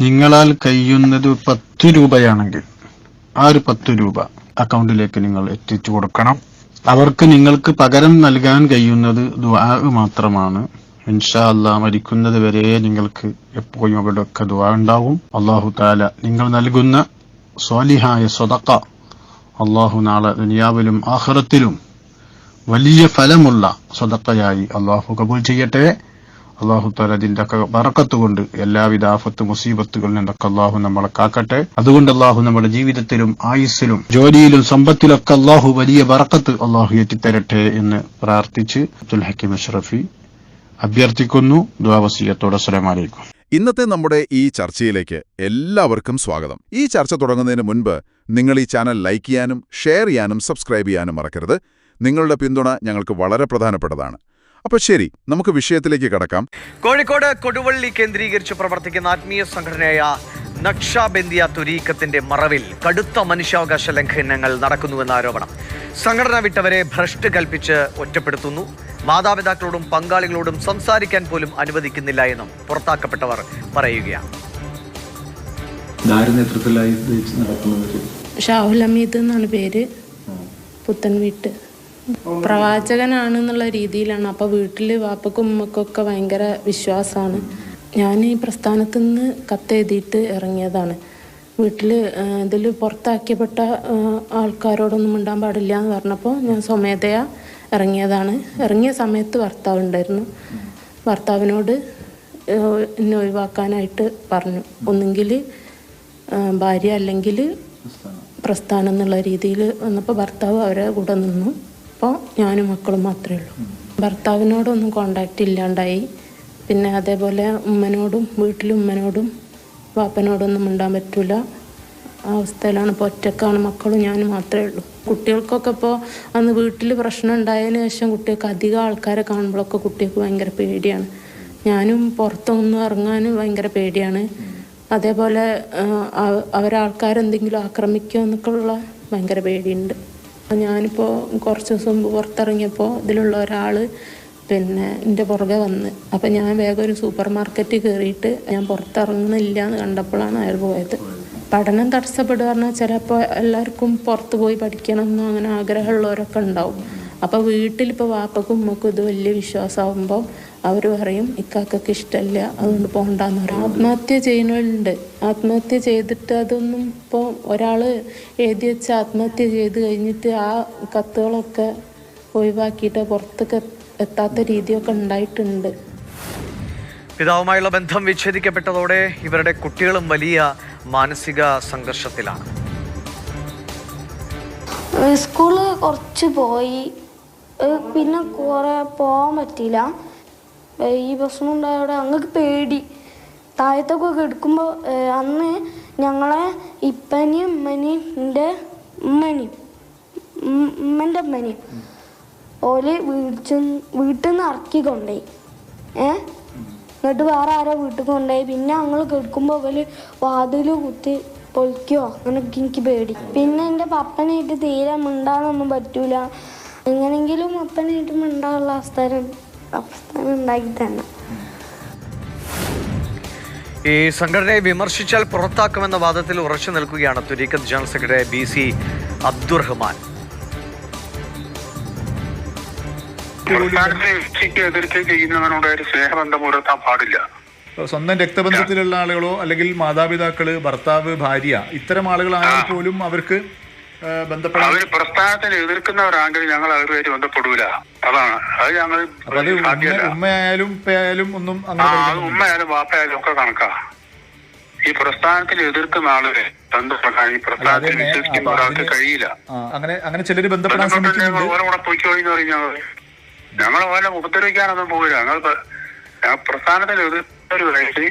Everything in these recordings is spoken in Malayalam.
നിങ്ങളാൽ കഴിയുന്നത് പത്ത് രൂപയാണെങ്കിൽ ആ ഒരു പത്ത് രൂപ അക്കൗണ്ടിലേക്ക് നിങ്ങൾ എത്തിച്ചു കൊടുക്കണം. അവർക്ക് നിങ്ങൾക്ക് പകരം നൽകാൻ കഴിയുന്നത് ദുആ മാത്രമാണ്. ഇൻഷാ അല്ലാ മരിക്കുന്നത് വരെ നിങ്ങൾക്ക് എപ്പോഴും അവിടെയൊക്കെ ദുആ ഉണ്ടാവും. അള്ളാഹു താല നിങ്ങൾ നൽകുന്ന സ്വാലിഹായ സ്വതക്ക അള്ളാഹു നാളെ ദുനിയാവിലും ആഹ്റത്തിലും വലിയ ഫലമുള്ള സ്വതക്കയായി അള്ളാഹു കബൂൽ ചെയ്യട്ടെ. അള്ളാഹു താല അതിന്റെ ഒക്കെ ബറക്കത്ത് കൊണ്ട് എല്ലാവിധ ആഫത്ത് മുസീബത്തുകളിൽ നിന്നൊക്കെ അള്ളാഹു നമ്മളെ കാക്കട്ടെ. അതുകൊണ്ട് അള്ളാഹു നമ്മുടെ ജീവിതത്തിലും ആയുസ്സിലും ജോലിയിലും സമ്പത്തിലൊക്കെ അള്ളാഹു വലിയ വറക്കത്ത് അള്ളാഹു എത്തിത്തരട്ടെ എന്ന് പ്രാർത്ഥിച്ച് അബ്ദുൽ ഹക്കീം അഷ്റഫി അഭ്യർത്ഥിക്കുന്നു. ദ്വാവസീയത്തോടെ അസ്സലാമലൈക്കും ഇന്നത്തെ നമ്മുടെ ഈ ചർച്ചയിലേക്ക് എല്ലാവർക്കും സ്വാഗതം. ഈ ചർച്ച തുടങ്ങുന്നതിന് മുൻപ് നിങ്ങൾ ഈ ചാനൽ ലൈക്ക് ചെയ്യാനും ഷെയർ ചെയ്യാനും സബ്സ്ക്രൈബ് ചെയ്യാനും മറക്കരുത്. നിങ്ങളുടെ പിന്തുണ ഞങ്ങൾക്ക് വളരെ പ്രധാനപ്പെട്ടതാണ്. അപ്പോൾ ശരി നമുക്ക് വിഷയത്തിലേക്ക് കടക്കാം. കോഴിക്കോട് കൊടുവള്ളി കേന്ദ്രീകരിച്ച് പ്രവർത്തിക്കുന്ന ആത്മീയ സംഘടനയായ നക്ഷാബന്ദിയ തുരീക്കത്തിന്റെ മറവിൽ കടുത്ത മനുഷ്യാവകാശ ലംഘനങ്ങൾ നടക്കുന്നുവെന്ന ആരോപണം. സംഘടന വിട്ടവരെ ഭ്രഷ്ട് കൽപ്പിച്ച് ഒറ്റപ്പെടുത്തുന്നു. മാതാപിതാക്കളോടും പങ്കാളികളോടും സംസാരിക്കാൻ പോലും അനുവദിക്കുന്നില്ല എന്നും പുറത്താക്കപ്പെട്ടവർ പറയുകയാണ്. ഷാഹുൽ ഹമീദ് എന്നാണ് പേര്. പുത്തൻ വീട്ട് പ്രവാചകനാണെന്നുള്ള രീതിയിലാണ്. അപ്പോൾ വീട്ടിൽ വാപ്പക്കും ഉമ്മക്കൊക്കെ ഭയങ്കര വിശ്വാസമാണ് ഞാൻ ഈ പ്രസ്ഥാനത്ത് നിന്ന് കത്തെഴുതിയിട്ട് ഇറങ്ങിയതാണ്. വീട്ടിൽ ഇതിൽ പുറത്താക്കിയപ്പെട്ട ആൾക്കാരോടൊന്നും മിണ്ടാൻ പാടില്ല എന്ന് പറഞ്ഞപ്പോൾ ഞാൻ സ്വമേധയാ ഇറങ്ങിയതാണ്. ഇറങ്ങിയ സമയത്ത് ഭർത്താവ് ഉണ്ടായിരുന്നു. ഭർത്താവിനോട് എന്നെ ഒഴിവാക്കാനായിട്ട് പറഞ്ഞു. ഒന്നുകിൽ ഭാര്യ അല്ലെങ്കിൽ പ്രസ്ഥാനം എന്നുള്ള രീതിയിൽ വന്നപ്പോൾ ഭർത്താവ് അവരെ കൂടെ നിന്നു. അപ്പോൾ ഞാനും മക്കളും മാത്രമേ ഉള്ളൂ. ഭർത്താവിനോടൊന്നും കോണ്ടാക്റ്റ് ഇല്ലാണ്ടായി. പിന്നെ അതേപോലെ ഉമ്മനോടും വീട്ടിലും ഉമ്മനോടും വാപ്പനോടൊന്നും ഉണ്ടാൻ പറ്റില്ല അവസ്ഥയിലാണ് ഇപ്പോൾ ഒറ്റക്കാണ് മക്കളും ഞാനും മാത്രമേ ഉള്ളൂ. കുട്ടികൾക്കൊക്കെ ഇപ്പോൾ അന്ന് വീട്ടിൽ പ്രശ്നം ഉണ്ടായതിന് ശേഷം കുട്ടികൾക്ക് അധികം ആൾക്കാരെ കാണുമ്പോഴൊക്കെ കുട്ടികൾക്ക് ഭയങ്കര പേടിയാണ്. ഞാനും പുറത്തൊന്നും ഇറങ്ങാനും ഭയങ്കര പേടിയാണ്. അതേപോലെ അവരാൾക്കാരെന്തെങ്കിലും ആക്രമിക്കുമോ എന്നൊക്കെയുള്ള ഭയങ്കര പേടിയുണ്ട്. ഞാനിപ്പോൾ കുറച്ച് ദിവസം മുമ്പ് പുറത്തിറങ്ങിയപ്പോൾ ഇതിലുള്ള ഒരാൾ പിന്നെ എന്റെ പുറകെ വന്ന്. അപ്പം ഞാൻ വേഗം ഒരു സൂപ്പർ മാർക്കറ്റിൽ കയറിയിട്ട് ഞാൻ പുറത്തിറങ്ങുന്നില്ല എന്ന് കണ്ടപ്പോഴാണ് അയാൾ പോയത്. പഠനം തടസ്സപ്പെടുക പറഞ്ഞാൽ ചിലപ്പോൾ എല്ലാവർക്കും പുറത്ത് പോയി പഠിക്കണം എന്നോ അങ്ങനെ ആഗ്രഹമുള്ളവരൊക്കെ ഉണ്ടാവും. അപ്പോൾ വീട്ടിലിപ്പോൾ വാപ്പക്കും ഉമ്മക്കും ഇത് വലിയ വിശ്വാസമാകുമ്പോൾ അവർ പറയും ഇക്കാക്കൊക്കെ ഇഷ്ടമല്ല അതുകൊണ്ട് പോകണ്ടെന്ന് പറയും. ആത്മഹത്യ ചെയ്യുന്നവരുണ്ട്. ആത്മഹത്യ ചെയ്തിട്ട് അതൊന്നും ഇപ്പോൾ ഒരാൾ എഴുതി വെച്ച് ആത്മഹത്യ ചെയ്ത് കഴിഞ്ഞിട്ട് ആ കത്തുകളൊക്കെ ഒഴിവാക്കിയിട്ട് പുറത്തൊക്കെ എത്താത്ത രീതിയൊക്കെ ഉണ്ടായിട്ടുണ്ട്. പിതാവുമായുള്ള ബന്ധം വിച്ഛേദിക്കപ്പെട്ടതോടെ ഇവരുടെ കുട്ടികളും വലിയ മാനസിക സംഘർഷത്തിലാണ്. സ്കൂൾ കുറച്ച് പോയി. പിന്നെ കുറെ പോകാൻ പറ്റിയില്ല. ഈ പ്രശ്നം ഉണ്ടായവിടെ അങ്ങക്ക് പേടി. താഴത്തൊക്കെ എടുക്കുമ്പോൾ അന്ന് ഞങ്ങളെ ഇപ്പനെയും ഉമ്മനെയും എന്റെ ഉമ്മനെയും ഉമ്മന്റെ ഉമ്മനെയും ഓൽ വീട്ടിൽ വീട്ടിൽ നിന്ന് ഇറക്കി കൊണ്ടുപോയി ഏ? എന്നിട്ട് വേറെ ആരോ വീട്ടിൽ കൊണ്ടുപോയി പിന്നെ ഞങ്ങൾ കിടക്കുമ്പോൾ അവർ വാതിൽ കുത്തി പൊളിക്കോ? അങ്ങനെയൊക്കെ എനിക്ക് പേടി. പിന്നെ എന്റെ പപ്പനായിട്ട് തീരെ മിണ്ടാനൊന്നും പറ്റൂല. എങ്ങനെങ്കിലും അപ്പനായിട്ട് മിണ്ടാനുള്ള അവസ്ഥ അവസ്ഥ ഉണ്ടാക്കി തന്നെ ഈ സംഘടനയെ വിമർശിച്ചാൽ പുറത്താക്കുമെന്ന വാദത്തിൽ ഉറച്ചു നിൽക്കുകയാണ് Thareeqath general secretary B C Abdurahman പ്രസ്ഥാനത്തെ വ്യക്തിക്ക് എതിർത്ത് ചെയ്യുന്നവനോട് ഒരു സ്നേഹബന്ധം പുലർത്താൻ പാടില്ല. സ്വന്തം രക്തബന്ധത്തിലുള്ള ആളുകളോ അല്ലെങ്കിൽ മാതാപിതാക്കൾ ഭർത്താവ് ഭാര്യ ഇത്തരം ആളുകളാണെങ്കിൽ പോലും അവർക്ക് ബന്ധപ്പെടാൻ അവർ പ്രസ്ഥാനത്തിന് എതിർക്കുന്നവരാണെങ്കിൽ ഞങ്ങൾ അവരുമായിട്ട് ബന്ധപ്പെടൂല. അതാണ്. അത് ഞങ്ങൾ ഉമ്മയായാലും ഉപ്പയായാലും ഒന്നും ഉമ്മയായാലും വാപ്പയായാലും ഒക്കെ കണക്കാ. ഈ പ്രസ്ഥാനത്തിന് എതിർക്കുന്ന ആളുകളെ ബന്ധപ്പെടാൻ ഈ പ്രസ്ഥാനത്തിൽ വിശ്വസിക്കുന്ന ഒരാൾക്ക് കഴിയില്ല. അങ്ങനെ അങ്ങനെ ചിലര് ബന്ധപ്പെടാൻ ഓരോ കൂടെ പോയിക്കോളി എന്ന് പറഞ്ഞാൽ ഞങ്ങൾ. ഓരോ ഉപദ്രവിക്കാനൊന്നും പോകില്ല ഞങ്ങൾ പ്രസ്ഥാനത്തിൽ എതിർത്തവരുമായിട്ട്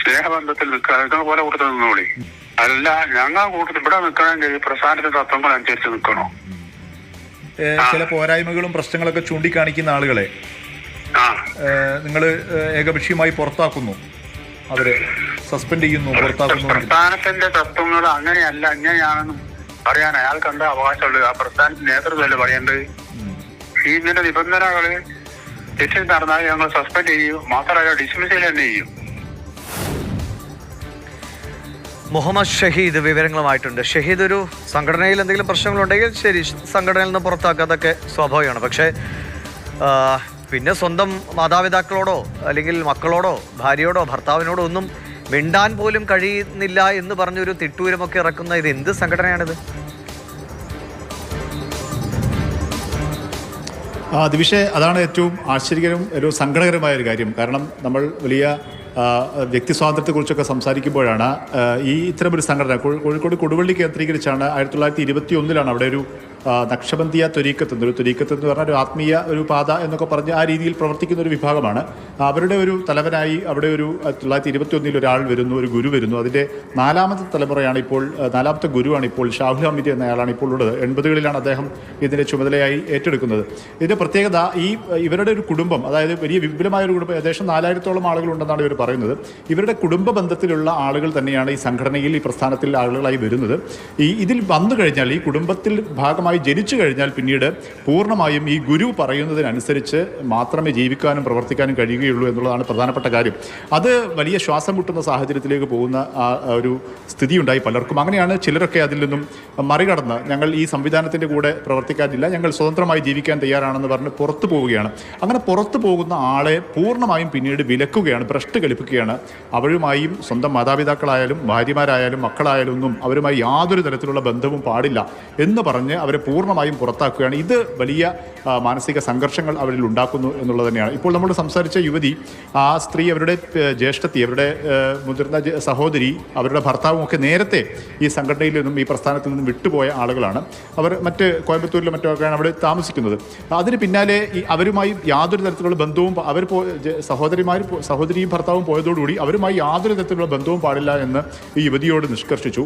സ്നേഹബന്ധത്തിൽ നിൽക്കുക നിങ്ങൾ പോലെ കൊടുത്തു നിന്നോളി. അല്ല ഞങ്ങൾ കൂട്ടത്തിൽ ഇവിടെ നിൽക്കണമെങ്കിൽ പ്രസ്ഥാനത്തിന്റെ തത്വങ്ങൾ അനുസരിച്ച് നിൽക്കണോ ചില പോരായ്മകളും പ്രശ്നങ്ങളൊക്കെ ചൂണ്ടിക്കാണിക്കുന്ന ആളുകളെ നിങ്ങൾ ഏകപക്ഷീയമായി പുറത്താക്കുന്നു. അവരെ സസ്പെൻഡ് ചെയ്യുന്നു പുറത്താക്കുന്നു. പ്രസ്ഥാനത്തിന്റെ തത്വങ്ങൾ അങ്ങനെയല്ല ഇങ്ങനെയാണെന്ന് പറയാൻ അയാൾക്ക് എന്താ അവകാശമുള്ളത്? ആ പ്രസ്ഥാനത്തിന്റെ നേതൃത്വമല്ലേ പറയേണ്ടത്? ഈ ഇതിന്റെ നിബന്ധനകൾ തെറ്റിൽ നടന്നാൽ ഞങ്ങൾ സസ്പെൻഡ് ചെയ്യും. മാത്രമല്ല ഡിസ്മിസ് തന്നെ ചെയ്യും. മുഹമ്മദ് ഷഹീദ് വിവരങ്ങളുമായിട്ടുണ്ട്. ഷഹീദ് ഒരു സംഘടനയിൽ എന്തെങ്കിലും പ്രശ്നങ്ങളുണ്ടെങ്കിൽ ശരി സംഘടനയിൽ നിന്ന് പുറത്താക്കുക അതൊക്കെ സ്വാഭാവികമാണ്. പക്ഷേ പിന്നെ സ്വന്തം മാതാപിതാക്കളോടോ അല്ലെങ്കിൽ മക്കളോടോ ഭാര്യയോടോ ഭർത്താവിനോടോ ഒന്നും മിണ്ടാൻ പോലും കഴിയുന്നില്ല എന്ന് പറഞ്ഞൊരു തിട്ടൂരമൊക്കെ ഇറക്കുന്ന ഇത് എന്ത് സംഘടനയാണിത്? ആ ദിവിഷെ അതാണ് ഏറ്റവും ആശ്ചര്യകരവും ഒരു സങ്കടകരമായ ഒരു കാര്യം. കാരണം നമ്മൾ വലിയ വ്യക്തി സ്വാതന്ത്ര്യത്തെക്കുറിച്ചൊക്കെ സംസാരിക്കുമ്പോഴാണ് ഈ ഇത്തരമൊരു സംഘടന കോഴിക്കോട് കൊടുവള്ളി കേന്ദ്രീകരിച്ചാണ് ആയിരത്തി തൊള്ളായിരത്തി ഇരുപത്തി ഒന്നിലാണ് അവിടെ ഒരു ആ, നക്ഷബന്ദിയ ത്വരീക്കത്ത് എന്ന് ഒരു ത്വരീക്കത്ത് എന്ന് പറഞ്ഞാൽ ഒരു ആത്മീയ ഒരു പാത എന്നൊക്കെ പറഞ്ഞ് ആ രീതിയിൽ പ്രവർത്തിക്കുന്ന ഒരു വിഭാഗമാണ്. അവരുടെ ഒരു തലവനായി അവിടെ ഒരു തൊള്ളായിരത്തി ഇരുപത്തി ഒന്നിൽ ഒരാൾ വരുന്നു ഒരു ഗുരു വരുന്നു. അതിന്റെ നാലാമത്തെ തലമുറയാണ് ഇപ്പോൾ നാലാമത്തെ ഗുരുവാണ് ഇപ്പോൾ ഷാഹുൽ ഹമീദ് എന്നയാളാണ് ഇപ്പോൾ ഉള്ളത്. എൺപതുകളിലാണ് അദ്ദേഹം ഇതിന്റെ ചുമതലയായി ഏറ്റെടുക്കുന്നത്. ഇതിന്റെ പ്രത്യേകത ഈ ഇവരുടെ ഒരു കുടുംബം അതായത് വലിയ വിപുലമായ ഒരു കുടുംബം ഏകദേശം നാലായിരത്തോളം ആളുകളുണ്ടെന്നാണ് ഇവർ പറയുന്നത്. ഇവരുടെ കുടുംബ ബന്ധത്തിലുള്ള ആളുകൾ തന്നെയാണ് ഈ സംഘടനയിൽ ഈ പ്രസ്ഥാനത്തിൽ ആളുകളായി വരുന്നത്. ഈ ഇതിൽ വന്നു കഴിഞ്ഞാൽ ഈ കുടുംബത്തിൽ ഭാഗമായി ജനിച്ചു കഴിഞ്ഞാൽ പിന്നീട് പൂർണമായും ഈ ഗുരു പറയുന്നതിനനുസരിച്ച് മാത്രമേ ജീവിക്കാനും പ്രവർത്തിക്കാനും കഴിയുകയുള്ളൂ എന്നുള്ളതാണ് പ്രധാനപ്പെട്ട കാര്യം. അത് വലിയ ശ്വാസം മുട്ടുന്ന സാഹചര്യത്തിലേക്ക് പോകുന്ന ആ ഒരു സ്ഥിതി ഉണ്ടായി പലർക്കും. അങ്ങനെയാണ് ചിലരൊക്കെ അതിൽ നിന്നും മറികടന്ന് ഞങ്ങൾ ഈ സംവിധാനത്തിന്റെ കൂടെ പ്രവർത്തിക്കാനില്ല ഞങ്ങൾ സ്വതന്ത്രമായി ജീവിക്കാൻ തയ്യാറാണെന്ന് പറഞ്ഞ് പുറത്തു പോവുകയാണ്. അങ്ങനെ പുറത്തു പോകുന്ന ആളെ പൂർണമായും പിന്നീട് വിലക്കുകയാണ് ഭ്രഷ്ട് കളിപ്പിക്കുകയാണ്. അവരുമായും സ്വന്തം മാതാപിതാക്കളായാലും ഭാര്യമാരായാലും മക്കളായാലും ഒന്നും അവരുമായി യാതൊരു തരത്തിലുള്ള ബന്ധവും പാടില്ല എന്ന് പറഞ്ഞ് അവരെ പൂർണമായും പുറത്താക്കുകയാണ്. ഇത് വലിയ മാനസിക സംഘർഷങ്ങൾ അവരിൽ ഉണ്ടാക്കുന്നു എന്നുള്ളത് തന്നെയാണ്. ഇപ്പോൾ നമ്മൾ സംസാരിച്ച യുവതി ആ സ്ത്രീ അവരുടെ ജ്യേഷ്ഠത്തി അവരുടെ മുതിർന്ന സഹോദരി അവരുടെ ഭർത്താവും ഒക്കെ നേരത്തെ ഈ സംഘടനയിൽ നിന്നും ഈ പ്രസ്ഥാനത്തിൽ നിന്നും വിട്ടുപോയ ആളുകളാണ്. അവർ മറ്റ് കോയമ്പത്തൂരിലും മറ്റൊക്കെയാണ് അവിടെ താമസിക്കുന്നത്. അതിന് പിന്നാലെ ഈ അവരുമായി യാതൊരു തരത്തിലുള്ള ബന്ധവും അവർ സഹോദരിമാർ സഹോദരിയും ഭർത്താവും പോയതോടുകൂടി അവരുമായി യാതൊരു തരത്തിലുള്ള ബന്ധവും പാടില്ല എന്ന് ഈ യുവതിയോട് നിഷ്കർഷിച്ചു.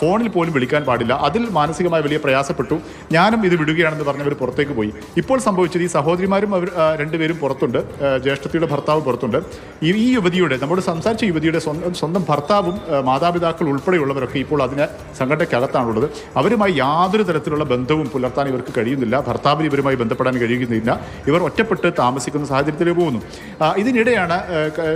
ഫോണിൽ പോലും വിളിക്കാൻ പാടില്ല. അതിൽ മാനസികമായി വലിയ പ്രയാസപ്പെട്ടു. ഞാനും ഇത് വിടുകയാണെന്ന് പറഞ്ഞവർ പുറത്തേക്ക് പോയി. ഇപ്പോൾ സംഭവിച്ചത് ഈ സഹോദരിമാരും അവർ രണ്ടുപേരും പുറത്തുണ്ട്. ജ്യേഷ്ഠത്തിയുടെ ഭർത്താവ് പുറത്തുണ്ട്. ഈ ഈ യുവതിയുടെ നമ്മോട് സംസാരിച്ച യുവതിയുടെ സ്വന്തം ഭർത്താവും മാതാപിതാക്കൾ ഉൾപ്പെടെയുള്ളവരൊക്കെ ഇപ്പോൾ അതിന് സംഘടനയ്ക്കകത്താണുള്ളത്. അവരുമായി യാതൊരു തരത്തിലുള്ള ബന്ധവും പുലർത്താൻ ഇവർക്ക് കഴിയുന്നില്ല. ഭർത്താവിന് ഇവരുമായി ബന്ധപ്പെടാൻ കഴിയുന്നില്ല. ഇവർ ഒറ്റപ്പെട്ട് താമസിക്കുന്ന സാഹചര്യത്തിലേക്ക് പോകുന്നു. ഇതിനിടെയാണ്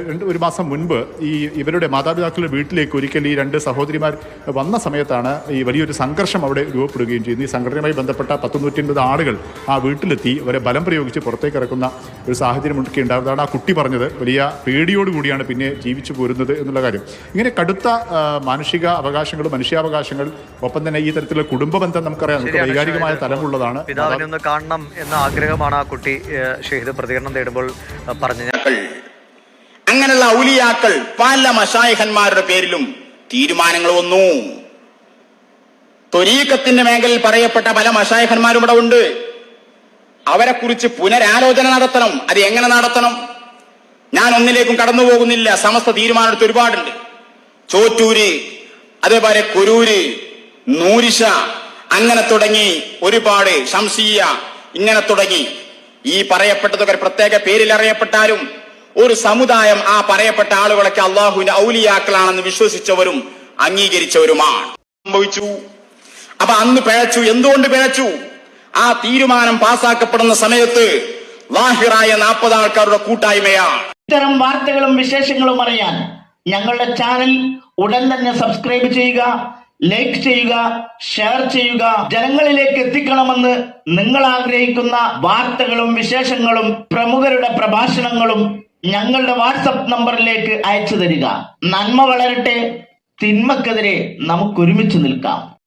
രണ്ട് ഒരു മാസം മുൻപ് ഈ ഇവരുടെ മാതാപിതാക്കളുടെ വീട്ടിലേക്ക് ഒരിക്കൽ ഈ രണ്ട് സഹോദരിമാർ വന്ന സമയത്താണ് ഈ വലിയൊരു സംഘർഷം അവിടെ രൂപപ്പെടുകയും ചെയ്യുന്നു ഈ സംഘടനയുമായി ബന്ധപ്പെട്ട പത്ത് നൂറ്റി അൻപത് ആളുകൾ ആ വീട്ടിലെത്തി. അവരെ ബലം പ്രയോഗിച്ച് പുറത്തേക്ക് ഇറക്കുന്ന ഒരു സാഹചര്യം ഒക്കെ ഉണ്ടാകുന്നതാണ് ആ കുട്ടി പറഞ്ഞത് വലിയ പേടിയോടുകൂടിയാണ് പിന്നെ ജീവിച്ചു പോരുന്നത് എന്നുള്ള കാര്യം. ഇങ്ങനെ കടുത്ത മാനുഷിക അവകാശങ്ങൾ മനുഷ്യാവകാശങ്ങൾ ഒപ്പം തന്നെ ഈ തരത്തിലുള്ള കുടുംബ ബന്ധം നമുക്കറിയാം. നമുക്ക് വൈകാരികമായ തലമുള്ളതാണ്. പിതാവിനെ ഒന്ന് കാണണം എന്ന ആഗ്രഹമാണ് ആ കുട്ടി ഷഹീദ് പ്രതികരണം തേടുമ്പോൾ പറഞ്ഞു അങ്ങനെയുള്ള ഔലിയാക്കൾ പല മഷായഹന്മാരുടെ പേരിലും തീരുമാനങ്ങൾ വന്നു. ത്വരീക്കത്തിന്റെ മേഖലയിൽ പറയപ്പെട്ട പല മഷായഹന്മാരും ഇവിടെ ഉണ്ട്. അവരെ കുറിച്ച് പുനരാലോചന നടത്തണം. അത് എങ്ങനെ നടത്തണം? ഞാൻ ഒന്നിലേക്കും കടന്നു പോകുന്നില്ല സമസ്ത തീരുമാനമെടുത്ത് ഒരുപാടുണ്ട്. ചോറ്റൂര് അതേപോലെ കൊരൂര് നൂരിഷ അങ്ങനെ തുടങ്ങി ഒരുപാട് ഷംസിയ ഇങ്ങനെ തുടങ്ങി. ഈ പറയപ്പെട്ടതൊക്കെ പ്രത്യേക പേരിൽ അറിയപ്പെട്ടാലും ഒരു സമുദായം ആ പറയപ്പെട്ട ആളുകളൊക്കെ അള്ളാഹുവിന്റെ ഔലിയാക്കളാണെന്ന് വിശ്വസിച്ചവരും അംഗീകരിച്ചവരുമാണ്. സംഭവിച്ചു. അപ്പൊ അന്ന് പിഴച്ചു. എന്തുകൊണ്ട് പിഴച്ചു? ആ തീരുമാനം പാസാക്കപ്പെടുന്ന സമയത്ത് വാഹിറായ നാൽപ്പത് ആൾക്കാരുടെ കൂട്ടായ്മയാണ്. ഇത്തരം വാർത്തകളും വിശേഷങ്ങളും അറിയാൻ ഞങ്ങളുടെ ചാനൽ ഉടൻ തന്നെ സബ്സ്ക്രൈബ് ചെയ്യുക ലൈക്ക് ചെയ്യുക ഷെയർ ചെയ്യുക. ജനങ്ങളിലേക്ക് എത്തിക്കണമെന്ന് നിങ്ങൾ ആഗ്രഹിക്കുന്ന വാർത്തകളും വിശേഷങ്ങളും പ്രമുഖരുടെ പ്രഭാഷണങ്ങളും ഞങ്ങളുടെ വാട്സപ്പ് നമ്പറിലേക്ക് അയച്ചു തരിക. നന്മ വളരട്ടെ. തിന്മക്കെതിരെ നമുക്ക് ഒരുമിച്ച് നിൽക്കാം.